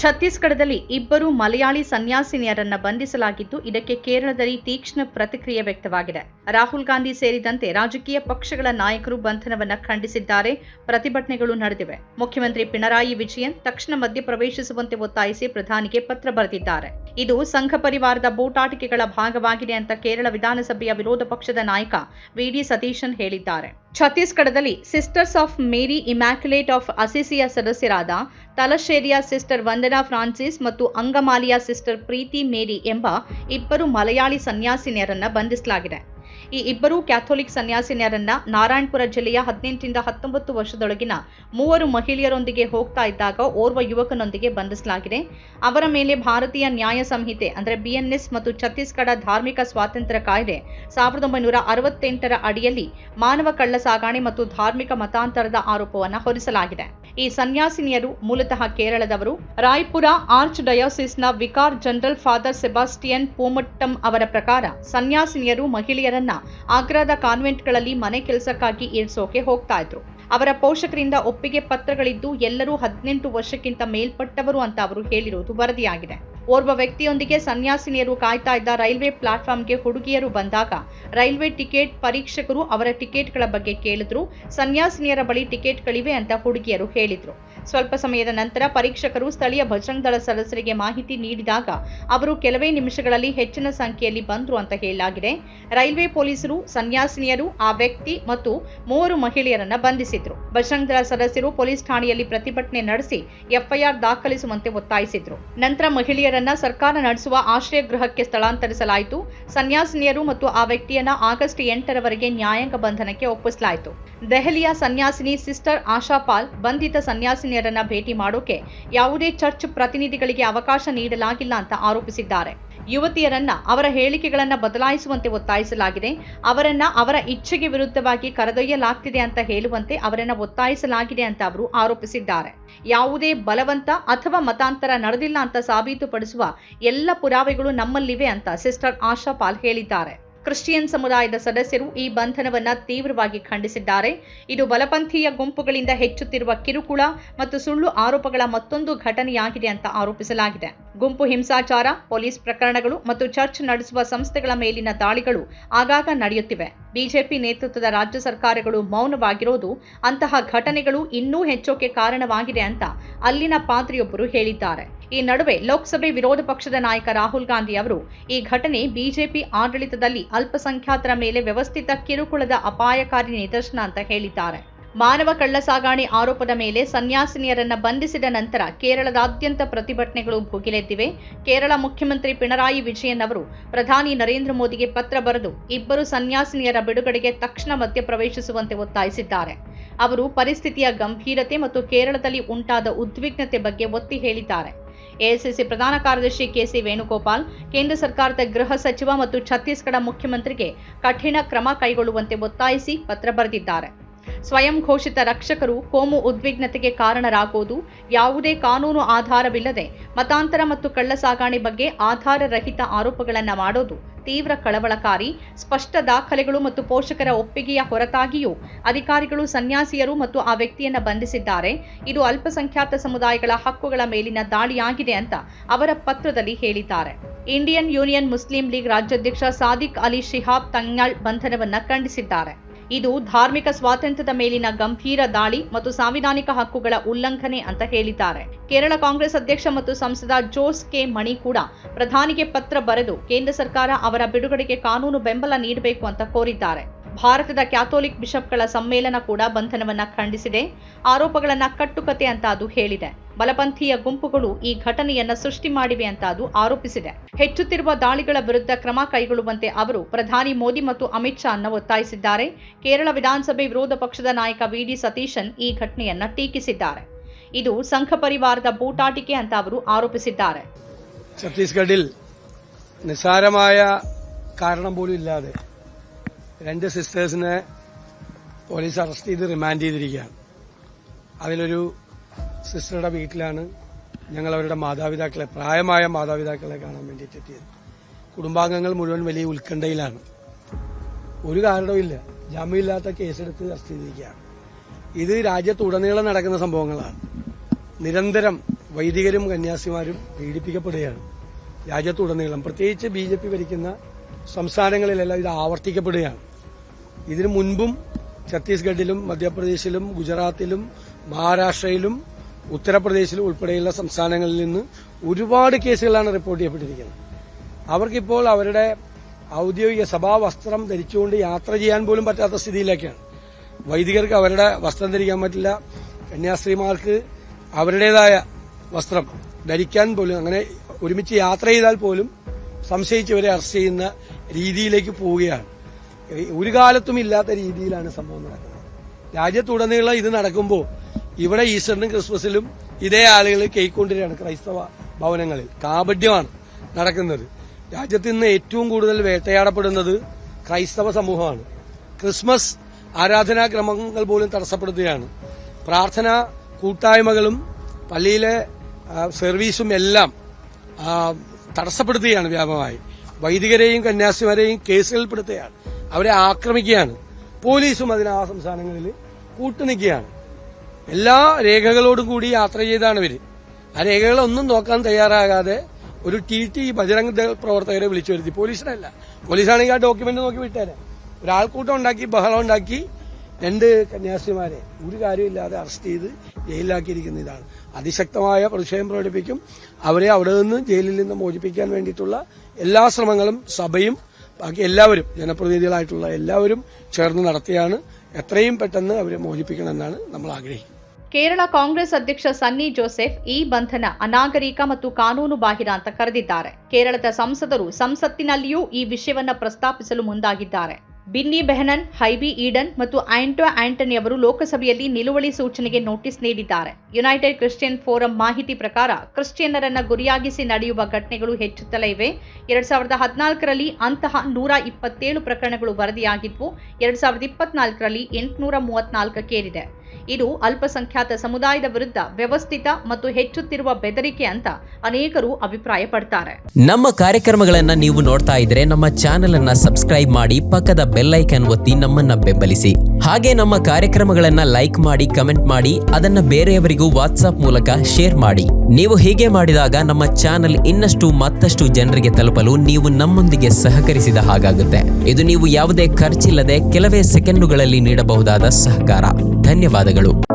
ಛತ್ತೀಸ್ಗಢದಲ್ಲಿ ಇಬ್ಬರು ಮಲಯಾಳಿ ಸನ್ಯಾಸಿನಿಯರನ್ನ ಬಂಧಿಸಲಾಗಿದ್ದು, ಇದಕ್ಕೆ ಕೇರಳದಲ್ಲಿ ತೀಕ್ಷ್ಣ ಪ್ರತಿಕ್ರಿಯೆ ವ್ಯಕ್ತವಾಗಿದೆ. ರಾಹುಲ್ ಗಾಂಧಿ ಸೇರಿದಂತೆ ರಾಜಕೀಯ ಪಕ್ಷಗಳ ನಾಯಕರು ಬಂಧನವನ್ನ ಖಂಡಿಸಿದ್ದಾರೆ. ಪ್ರತಿಭಟನೆಗಳು ನಡೆದಿವೆ. ಮುಖ್ಯಮಂತ್ರಿ ಪಿಣರಾಯಿ ವಿಜಯನ್ ತಕ್ಷಣ ಮಧ್ಯಪ್ರವೇಶಿಸುವಂತೆ ಒತ್ತಾಯಿಸಿ ಪ್ರಧಾನಿಗೆ ಪತ್ರ ಬರೆದಿದ್ದಾರೆ. ಇದು ಸಂಘ ಪರಿವಾರದ ಬೂಟಾಟಿಕೆಗಳ ಭಾಗವಾಗಿದೆ ಅಂತ ಕೇರಳ ವಿಧಾನಸಭೆಯ ವಿರೋಧ ಪಕ್ಷದ ನಾಯಕ ವಿಡಿ ಸತೀಶನ್ ಹೇಳಿದ್ದಾರೆ. ಛತ್ತೀಸ್ಗಢದಲ್ಲಿ sisters of Mary immaculate of ಅಸಿಸಿಯ ಸದಸ್ಯರಾದ ತಲಶೇರಿಯ ಸಿಸ್ಟರ್ ವಂದನಾ ಫ್ರಾನ್ಸಿಸ್ ಮತ್ತು ಅಂಗಮಾಲಿಯ ಸಿಸ್ಟರ್ ಪ್ರೀತಿ ಮೇರಿ ಎಂಬ ಇಬ್ಬರು ಮಲಯಾಳಿ ಸನ್ಯಾಸಿನಿಯರನ್ನು ಬಂಧಿಸಲಾಗಿದೆ. ಈ ಇಬ್ಬರು ಕ್ಯಾಥೋಲಿಕ್ ಸನ್ಯಾಸಿನಿಯರನ್ನ ನಾರಾಯಣಪುರ ಜಿಲ್ಲೆಯ ಹದಿನೆಂಟರಿಂದ ಹತ್ತೊಂಬತ್ತು ವರ್ಷದೊಳಗಿನ ಮೂವರು ಮಹಿಳೆಯರೊಂದಿಗೆ ಹೋಗ್ತಾ ಇದ್ದಾಗ ಓರ್ವ ಯುವಕನೊಂದಿಗೆ ಬಂಧಿಸಲಾಗಿದೆ. ಅವರ ಮೇಲೆ ಭಾರತೀಯ ನ್ಯಾಯ ಸಂಹಿತೆ, ಅಂದರೆ ಬಿಎನ್ಎಸ್ ಮತ್ತು ಛತ್ತೀಸ್ಗಢ ಧಾರ್ಮಿಕ ಸ್ವಾತಂತ್ರ್ಯ ಕಾಯ್ದೆ ಸಾವಿರದ ಒಂಬೈನೂರ ಅರವತ್ತೆಂಟರ ಅಡಿಯಲ್ಲಿ ಮಾನವ ಕಳ್ಳ ಸಾಗಾಣೆ ಮತ್ತು ಧಾರ್ಮಿಕ ಮತಾಂತರದ ಆರೋಪವನ್ನು ಹೊರಿಸಲಾಗಿದೆ. ಈ ಸನ್ಯಾಸಿನಿಯರು ಮೂಲತಃ ಕೇರಳದವರು. Raipur arch ಡಯೋಸಿಸ್ನ vicar general father Sebastian Pomattam ಅವರ ಪ್ರಕಾರ ಸನ್ಯಾಸಿನಿಯರು ಮಹಿಳೆಯರನ್ನ ಆಗ್ರಾದ ಕಾನ್ವೆಂಟ್ಗಳಲ್ಲಿ ಮನೆ ಕೆಲಸಕ್ಕಾಗಿ ಇರಿಸೋಕೆ ಹೋಗ್ತಾ ಇದ್ರು. ಅವರ ಪೋಷಕರಿಂದ ಒಪ್ಪಿಗೆ ಪತ್ರಗಳಿದ್ದು, ಎಲ್ಲರೂ ಹದಿನೆಂಟು ವರ್ಷಕ್ಕಿಂತ ಮೇಲ್ಪಟ್ಟವರು ಅಂತ ಅವರು ಹೇಳಿರುವುದು ವರದಿಯಾಗಿದೆ. ಓರ್ವ ವ್ಯಕ್ತಿಯೊಂದಿಗೆ ಸನ್ಯಾಸಿನಿಯರು ಕಾಯ್ತಾ ಇದ್ದ ರೈಲ್ವೆ ಪ್ಲಾಟ್ಫಾರ್ಮ್ಗೆ ಹುಡುಗಿಯರು ಬಂದಾಗ, ರೈಲ್ವೆ ಟಿಕೆಟ್ ಪರೀಕ್ಷಕರು ಅವರ ಟಿಕೆಟ್ಗಳ ಬಗ್ಗೆ ಕೇಳಿದ್ರು, ಸನ್ಯಾಸಿನಿಯರ ಬಳಿ ಟಿಕೆಟ್ಗಳಿವೆ ಅಂತ ಹುಡುಗಿಯರು ಹೇಳಿದ್ರು. ಸ್ವಲ್ಪ ಸಮಯದ ನಂತರ ಪರೀಕ್ಷಕರು ಸ್ಥಳೀಯ ಭಜರಂಗ್ ದಳ ಸದಸ್ಯರಿಗೆ ಮಾಹಿತಿ ನೀಡಿದಾಗ ಅವರು ಕೆಲವೇ ನಿಮಿಷಗಳಲ್ಲಿ ಹೆಚ್ಚಿನ ಸಂಖ್ಯೆಯಲ್ಲಿ ಬಂದರು ಅಂತ ಹೇಳಲಾಗಿದೆ. ರೈಲ್ವೆ ಪೊಲೀಸರು, ಸನ್ಯಾಸಿನಿಯರು, ಆ ವ್ಯಕ್ತಿ ಮತ್ತು ಮೂವರು ಮಹಿಳೆಯರನ್ನ ಬಂಧಿಸಿದ್ರು. ಬಜರಂಗ್ ದಳ ಸದಸ್ಯರು ಪೊಲೀಸ್ ಠಾಣೆಯಲ್ಲಿ ಪ್ರತಿಭಟನೆ ನಡೆಸಿ ಎಫ್ಐಆರ್ ದಾಖಲಿಸುವಂತೆ ಒತ್ತಾಯಿಸಿದ್ರು. ನಂತರ ಮಹಿಳೆಯರನ್ನ ಸರ್ಕಾರ ನಡೆಸುವ ಆಶ್ರಯ ಗೃಹಕ್ಕೆ ಸ್ಥಳಾಂತರಿಸಲಾಯಿತು. ಸನ್ಯಾಸಿನಿಯರು ಮತ್ತು ಆ ವ್ಯಕ್ತಿಯನ್ನ ಆಗಸ್ಟ್ ಎಂಟರವರೆಗೆ ನ್ಯಾಯಾಂಗ ಬಂಧನಕ್ಕೆ ಒಪ್ಪಿಸಲಾಯಿತು. ದೆಹಲಿಯ ಸನ್ಯಾಸಿನಿ ಸಿಸ್ಟರ್ ಆಶಾಪಾಲ್ ಬಂಧಿತ ಬಂಧಿತ ಸನ್ಯಾಸಿನಿಯರನ್ನ ಭೇಟಿ ಮಾಡೋಕೆ ಯಾವುದೇ ಚರ್ಚ್ ಪ್ರತಿನಿಧಿಗಳಿಗೆ ಅವಕಾಶ ನೀಡಲಾಗಿಲ್ಲ ಅಂತ ಆರೋಪಿಸಿದ್ದಾರೆ. ಯುವತಿಯರನ್ನ ಅವರ ಹೇಳಿಕೆಗಳನ್ನ ಬದಲಾಯಿಸುವಂತೆ ಒತ್ತಾಯಿಸಲಾಗಿದೆ. ಅವರನ್ನ ಅವರ ಇಚ್ಛೆಗೆ ವಿರುದ್ಧವಾಗಿ ಕರೆದೊಯ್ಯಲಾಗ್ತಿದೆ ಅಂತ ಹೇಳುವಂತೆ ಅವರನ್ನ ಒತ್ತಾಯಿಸಲಾಗಿದೆ ಅಂತ ಅವರು ಆರೋಪಿಸಿದ್ದಾರೆ. ಯಾವುದೇ ಬಲವಂತ ಅಥವಾ ಮತಾಂತರ ನಡೆದಿಲ್ಲ ಅಂತ ಸಾಬೀತುಪಡಿಸುವ ಎಲ್ಲ ಪುರಾವೆಗಳು ನಮ್ಮಲ್ಲಿವೆ ಅಂತ ಸಿಸ್ಟರ್ ಆಶಾ ಪಾಲ್ ಹೇಳಿದ್ದಾರೆ. ಕ್ರಿಶ್ಚಿಯನ್ ಸಮುದಾಯದ ಸದಸ್ಯರು ಈ ಬಂಧನವನ್ನು ತೀವ್ರವಾಗಿ ಖಂಡಿಸಿದ್ದಾರೆ. ಇದು ಬಲಪಂಥೀಯ ಗುಂಪುಗಳಿಂದ ಹೆಚ್ಚುತ್ತಿರುವ ಕಿರುಕುಳ ಮತ್ತು ಸುಳ್ಳು ಆರೋಪಗಳ ಮತ್ತೊಂದು ಘಟನೆಯಾಗಿದೆ ಅಂತ ಆರೋಪಿಸಲಾಗಿದೆ. ಗುಂಪು ಹಿಂಸಾಚಾರ, ಪೊಲೀಸ್ ಪ್ರಕರಣಗಳು ಮತ್ತು ಚರ್ಚ್ ನಡೆಸುವ ಸಂಸ್ಥೆಗಳ ಮೇಲಿನ ದಾಳಿಗಳು ಆಗಾಗ ನಡೆಯುತ್ತಿವೆ. ಬಿಜೆಪಿ ನೇತೃತ್ವದ ರಾಜ್ಯ ಸರ್ಕಾರಗಳು ಮೌನವಾಗಿರೋದು ಅಂತಹ ಘಟನೆಗಳು ಇನ್ನೂ ಹೆಚ್ಚೋಕೆ ಕಾರಣವಾಗಿದೆ ಅಂತ ಅಲ್ಲಿನ ಪಾದ್ರಿಯೊಬ್ಬರು ಹೇಳಿದ್ದಾರೆ. ಈ ನಡುವೆ ಲೋಕಸಭೆ ವಿರೋಧ ಪಕ್ಷದ ನಾಯಕ ರಾಹುಲ್ ಗಾಂಧಿ ಅವರು ಈ ಘಟನೆ ಬಿಜೆಪಿ ಆಡಳಿತದಲ್ಲಿ ಅಲ್ಪಸಂಖ್ಯಾತರ ಮೇಲೆ ವ್ಯವಸ್ಥಿತ ಕಿರುಕುಳದ ಅಪಾಯಕಾರಿ ನಿದರ್ಶನ ಅಂತ ಹೇಳಿದ್ದಾರೆ. ಮಾನವ ಕಳ್ಳಸಾಗಾಣೆ ಆರೋಪದ ಮೇಲೆ ಸನ್ಯಾಸಿನಿಯರನ್ನ ಬಂಧಿಸಿದ ನಂತರ ಕೇರಳದಾದ್ಯಂತ ಪ್ರತಿಭಟನೆಗಳು ಭುಗಿಲೆದ್ದಿವೆ. ಕೇರಳ ಮುಖ್ಯಮಂತ್ರಿ ಪಿಣರಾಯಿ ವಿಜಯನ್ ಅವರು ಪ್ರಧಾನಿ ನರೇಂದ್ರ ಮೋದಿಗೆ ಪತ್ರ ಬರೆದು ಇಬ್ಬರು ಸನ್ಯಾಸಿನಿಯರ ಬಿಡುಗಡೆಗೆ ತಕ್ಷಣ ಮಧ್ಯಪ್ರವೇಶಿಸುವಂತೆ ಒತ್ತಾಯಿಸಿದ್ದಾರೆ. ಅವರು ಪರಿಸ್ಥಿತಿಯ ಗಂಭೀರತೆ ಮತ್ತು ಕೇರಳದಲ್ಲಿ ಉಂಟಾದ ಉದ್ವಿಗ್ನತೆ ಬಗ್ಗೆ ಒತ್ತಿ ಹೇಳಿದ್ದಾರೆ. ಎಐಸಿಸಿ ಪ್ರಧಾನ ಕಾರ್ಯದರ್ಶಿ ಕೆಸಿ ವೇಣುಗೋಪಾಲ್, ಕೇಂದ್ರ ಸರ್ಕಾರದ ಗೃಹ ಸಚಿವ ಮತ್ತು ಛತ್ತೀಸ್ಗಢ ಮುಖ್ಯಮಂತ್ರಿಗೆ ಕಠಿಣ ಕ್ರಮ ಕೈಗೊಳ್ಳುವಂತೆ ಒತ್ತಾಯಿಸಿ ಪತ್ರ ಬರೆದಿದ್ದಾರೆ. ಸ್ವಯಂ ಘೋಷಿತ ರಕ್ಷಕರು ಕೋಮು ಉದ್ವಿಗ್ನತೆಗೆ ಕಾರಣರಾಗುವುದು ಯಾವುದೇ ಕಾನೂನು ಆಧಾರವಿಲ್ಲದೆ ಮತಾಂತರ ಮತ್ತು ಕಳ್ಳ ಸಾಗಾಣೆ ಬಗ್ಗೆ ಆಧಾರರಹಿತ ಆರೋಪಗಳನ್ನು ಮಾಡೋದು ತೀವ್ರ ಕಳವಳಕಾರಿ, ಸ್ಪಷ್ಟ ದಾಖಲೆಗಳು ಮತ್ತು ಪೋಷಕರ ಒಪ್ಪಿಗೆಯ ಹೊರತಾಗಿಯೂ ಅಧಿಕಾರಿಗಳು, ಸನ್ಯಾಸಿಯರು ಮತ್ತು ಆ ವ್ಯಕ್ತಿಯನ್ನು ಬಂಧಿಸಿದ್ದಾರೆ. ಇದು ಅಲ್ಪಸಂಖ್ಯಾತ ಸಮುದಾಯಗಳ ಹಕ್ಕುಗಳ ಮೇಲಿನ ದಾಳಿಯಾಗಿದೆ ಅಂತ ಅವರ ಪತ್ರದಲ್ಲಿ ಹೇಳಿದ್ದಾರೆ. ಇಂಡಿಯನ್ ಯೂನಿಯನ್ ಮುಸ್ಲಿಂ ಲೀಗ್ ರಾಜ್ಯಾಧ್ಯಕ್ಷ ಸಾದಿಕ್ ಅಲಿ ಶಿಹಾಬ್ ತಂಗಾಳ್ ಬಂಧನವನ್ನು ಖಂಡಿಸಿದ್ದಾರೆ. ಇದು ಧಾರ್ಮಿಕ ಸ್ವಾತಂತ್ರ್ಯದ ಮೇಲಿನ ಗಂಭೀರ ದಾಳಿ ಮತ್ತು ಸಾಂವಿಧಾನಿಕ ಹಕ್ಕುಗಳ ಉಲ್ಲಂಘನೆ ಅಂತ ಹೇಳಿದ್ದಾರೆ. ಕೇರಳ ಕಾಂಗ್ರೆಸ್ ಅಧ್ಯಕ್ಷ ಮತ್ತು ಸಂಸದ ಜೋಸ್ ಕೆ. ಮಣಿ ಕೂಡ ಪ್ರಧಾನಿಗೆ ಪತ್ರ ಬರೆದು ಕೇಂದ್ರ ಸರ್ಕಾರ ಅವರ ಬಿಡುಗಡೆಗೆ ಕಾನೂನು ಬೆಂಬಲ ನೀಡಬೇಕು ಅಂತ ಕೋರಿದ್ದಾರೆ. ಭಾರತದ ಕ್ಯಾಥೋಲಿಕ್ ಬಿಷಪ್ಗಳ ಸಮ್ಮೇಳನ ಕೂಡ ಬಂಧನವನ್ನ ಖಂಡಿಸಿದೆ ಆರೋಪಗಳನ್ನ ಕಟ್ಟುಕತೆ ಅಂತ ಅದು ಹೇಳಿದೆ ಬಲಪಂಥೀಯ ಗುಂಪುಗಳು ಈ ಘಟನೆಯನ್ನ ಸೃಷ್ಟಿ ಮಾಡಿವೆ ಅಂತ ಅದು ಆರೋಪಿಸಿದೆ ಹೆಚ್ಚುತ್ತಿರುವ ದಾಳಿಗಳ ವಿರುದ್ಧ ಕ್ರಮ ಕೈಗೊಳ್ಳುವಂತೆ ಅವರು ಪ್ರಧಾನಿ ಮೋದಿ ಮತ್ತು ಅಮಿತ್ ಶಾ ಅನ್ನ ಒತ್ತಾಯಿಸಿದ್ದಾರೆ ಕೇರಳ ವಿಧಾನಸಭೆ ವಿರೋಧ ಪಕ್ಷದ ನಾಯಕ ವಿಡಿ ಸತೀಶನ್ ഈ ಘಟನೆಯನ್ನ ಟೀಕಿಸಿದ್ದಾರೆ ಇದು ಸಂಘ ಪರಿವಾರದ ಬೂಟಾಟಿಕೆ ಅಂತ ಅವರು ಆರೋಪಿಸಿದ್ದಾರೆ ഛത്തീസ്ഗഡിൽ നിസ്സാരമായ കാരണം പോലും ഇല്ലാതെ രണ്ട് സിസ്റ്റേഴ്സിനെ പോലീസ് അറസ്റ്റ് ചെയ്ത് റിമാൻഡ് ചെയ്തിരിക്കുകയാണ്. അതിലൊരു സിസ്റ്ററുടെ വീട്ടിലാണ് ഞങ്ങൾ അവരുടെ മാതാപിതാക്കളെ പ്രായമായ മാതാപിതാക്കളെ കാണാൻ വേണ്ടിയിട്ട് എത്തിയത്. കുടുംബാംഗങ്ങൾ മുഴുവൻ വലിയ ഉത്കണ്ഠയിലാണ്. ഒരു കാരണവുമില്ല ജാമ്യമില്ലാത്ത കേസെടുത്ത് അറസ്റ്റ് ചെയ്തിരിക്കുകയാണ്. ഇത് രാജ്യത്തുടനീളം നടക്കുന്ന സംഭവങ്ങളാണ്. നിരന്തരം വൈദികരും കന്യാസിമാരും പീഡിപ്പിക്കപ്പെടുകയാണ്. രാജ്യത്തുടനീളം പ്രത്യേകിച്ച് ബി ജെ പി ഭരിക്കുന്ന സംസ്ഥാനങ്ങളിലെല്ലാം ഇത് ആവർത്തിക്കപ്പെടുകയാണ്. ഇതിനു മുൻപും ഛത്തീസ്ഗഡിലും മധ്യപ്രദേശിലും ഗുജറാത്തിലും മഹാരാഷ്ട്രയിലും ഉത്തർപ്രദേശിലും ഉൾപ്പെടെയുള്ള സംസ്ഥാനങ്ങളിൽ നിന്ന് ഒരുപാട് കേസുകളാണ് റിപ്പോർട്ട് ചെയ്യപ്പെട്ടിരിക്കുന്നത്. അവർക്കിപ്പോൾ അവരുടെ ഔദ്യോഗിക സഭാ വസ്ത്രം ധരിച്ചുകൊണ്ട് യാത്ര ചെയ്യാൻ പോലും പറ്റാത്ത സ്ഥിതിയിലേക്കാണ് വൈദികർക്ക് അവരുടെ വസ്ത്രം ധരിക്കാൻ പറ്റില്ല. കന്യാസ്ത്രീമാർക്ക് അവരുടേതായ വസ്ത്രം ധരിക്കാൻ പോലും അങ്ങനെ ഒരുമിച്ച് യാത്ര ചെയ്താൽ പോലും സംശയിച്ചവരെ അറസ്റ്റ് ചെയ്യുന്ന രീതിയിലേക്ക് പോവുകയാണ്. ഒരു കാലത്തും ഇല്ലാത്ത രീതിയിലാണ് സംഭവം നടക്കുന്നത്. രാജ്യത്തുടനീളം ഇത് നടക്കുമ്പോൾ ഇവിടെ ഈസ്റ്ററിനും ക്രിസ്മസിലും ഇതേ ആളുകൾ കേക്ക് കൊണ്ടുവരികയാണ് ക്രൈസ്തവ ഭവനങ്ങളിൽ. കാപഡ്യമാണ് നടക്കുന്നത്. രാജ്യത്ത് ഇന്ന് ഏറ്റവും കൂടുതൽ വേട്ടയാടപ്പെടുന്നത് ക്രൈസ്തവ സമൂഹമാണ്. ക്രിസ്മസ് ആരാധനാക്രമങ്ങൾ പോലും തടസ്സപ്പെടുത്തുകയാണ്. പ്രാർത്ഥന കൂട്ടായ്മകളും പള്ളിയിലെ സർവീസും എല്ലാം തടസ്സപ്പെടുത്തുകയാണ് വ്യാപകമായി. വൈദികരെയും കന്യാസിമാരെയും കേസുകൾപ്പെടുത്തുകയാണ് അവരെ ആക്രമിക്കുകയാണ്. പോലീസും അതിന് ആ സംസ്ഥാനങ്ങളിൽ കൂട്ടുനിൽക്കുകയാണ്. എല്ലാ രേഖകളോടും കൂടി യാത്ര ചെയ്താണ് ഇവർ. ആ രേഖകളൊന്നും നോക്കാൻ തയ്യാറാകാതെ ഒരു ടി ടി ബജരംഗ പ്രവർത്തകരെ വിളിച്ചു വരുത്തി. പോലീസിനല്ല. പോലീസാണെങ്കിൽ ആ ഡോക്യുമെന്റ് നോക്കി വിട്ടേനെ. ഒരാൾക്കൂട്ടം ഉണ്ടാക്കി ബഹളം ഉണ്ടാക്കി രണ്ട് കന്യാസിമാരെ ഒരു കാര്യമില്ലാതെ അറസ്റ്റ് ചെയ്ത് ജയിലിലാക്കിയിരിക്കുന്ന ഇതാണ് അതിശക്തമായ പ്രതിഷേധം പ്രകടിപ്പിക്കും അവരെ അവിടെ നിന്ന് ജയിലിൽ നിന്ന് മോചിപ്പിക്കാൻ വേണ്ടിയിട്ടുള്ള എല്ലാ ശ്രമങ്ങളും സഭയും ബാക്കി എല്ലാവരും ജനപ്രതിനിധികളായിട്ടുള്ള എല്ലാവരും ചേർന്ന് നടത്തിയാണ് എത്രയും പെട്ടെന്ന് അവരെ മോചിപ്പിക്കണമെന്നാണ് നമ്മൾ ആഗ്രഹിക്കുന്നത് ಕೇರಳ ಕಾಂಗ್ರೆಸ್ ಅಧ್ಯಕ್ಷ ಸನ್ನಿ ಜೋಸೆಫ್ ಈ ಬಂಧನ ಅನಾಗರಿಕ ಮತ್ತು ಕಾನೂನು ಬಾಹಿರ ಅಂತ ಕರೆದಿದ್ದಾರೆ ಕೇರಳದ ಸಂಸದರು ಸಂಸತ್ತಿನಲ್ಲಿಯೂ ಈ ವಿಷಯವನ್ನ ಪ್ರಸ್ತಾಪಿಸಲು ಮುಂದಾಗಿದ್ದಾರೆ ಬಿನ್ನಿ ಬೆಹನನ್, ಹೈಬಿ ಈಡನ್ ಮತ್ತು ಆಂಟೋ ಆಂಟನಿ ಅವರು ಲೋಕಸಭೆಯಲ್ಲಿ ನಿಲುವಳಿ ಸೂಚನೆಗೆ ನೋಟಿಸ್ ನೀಡಿದ್ದಾರೆ. ಯುನೈಟೆಡ್ ಕ್ರಿಶ್ಚಿಯನ್ ಫೋರಂ ಮಾಹಿತಿ ಪ್ರಕಾರ ಕ್ರಿಶ್ಚಿಯನ್ನರನ್ನು ಗುರಿಯಾಗಿಸಿ ನಡೆಯುವ ಘಟನೆಗಳು ಹೆಚ್ಚುತ್ತಲೇ ಇವೆ. ಎರಡ್ ಸಾವಿರದ ಹದಿನಾಲ್ಕರಲ್ಲಿ ಅಂತಹ ನೂರ ಇಪ್ಪತ್ತೇಳು ಪ್ರಕರಣಗಳು ವರದಿಯಾಗಿದ್ವು ಎರಡ್ ಸಾವಿರದ ಇಪ್ಪತ್ನಾಲ್ಕರಲ್ಲಿ ಎಂಟುನೂರ ಮೂವತ್ನಾಲ್ಕಕ್ಕೇರಿದೆ. ಇದು ಅಲ್ಪಸಂಖ್ಯಾತ ಸಮುದಾಯದ ವಿರುದ್ಧ ವ್ಯವಸ್ಥಿತ ಮತ್ತು ಹೆಚ್ಚುತ್ತಿರುವ ಬೆದರಿಕೆ ಅಂತ ಅನೇಕರು ಅಭಿಪ್ರಾಯ ಪಡ್ತಾರೆ ನಮ್ಮ ಕಾರ್ಯಕ್ರಮಗಳನ್ನ ನೀವು ನೋಡ್ತಾ ಇದ್ರೆ ನಮ್ಮ ಚಾನೆಲ್ ಅನ್ನ ಸಬ್ಸ್ಕ್ರೈಬ್ ಮಾಡಿ ಪಕ್ಕದ ಬೆಲ್ಲೈಕನ್ ಒತ್ತಿ ನಮ್ಮನ್ನ ಬೆಂಬಲಿಸಿ. ಹಾಗೆ ನಮ್ಮ ಕಾರ್ಯಕ್ರಮಗಳನ್ನ ಲೈಕ್ ಮಾಡಿ, ಕಮೆಂಟ್ ಮಾಡಿ, ಅದನ್ನ ಬೇರೆಯವರಿಗೂ ವಾಟ್ಸ್ಆಪ್ ಮೂಲಕ ಶೇರ್ ಮಾಡಿ. ನೀವು ಹೀಗೆ ಮಾಡಿದಾಗ ನಮ್ಮ ಚಾನೆಲ್ ಇನ್ನಷ್ಟು ಮತ್ತಷ್ಟು ಜನರಿಗೆ ತಲುಪಲು ನೀವು ನಮ್ಮೊಂದಿಗೆ ಸಹಕರಿಸಿದ ಹಾಗಾಗುತ್ತೆ. ಇದು ನೀವು ಯಾವುದೇ ಖರ್ಚಿಲ್ಲದೆ ಕೆಲವೇ ಸೆಕೆಂಡುಗಳಲ್ಲಿ ನೀಡಬಹುದಾದ ಸಹಕಾರ. ಧನ್ಯವಾದಗಳು.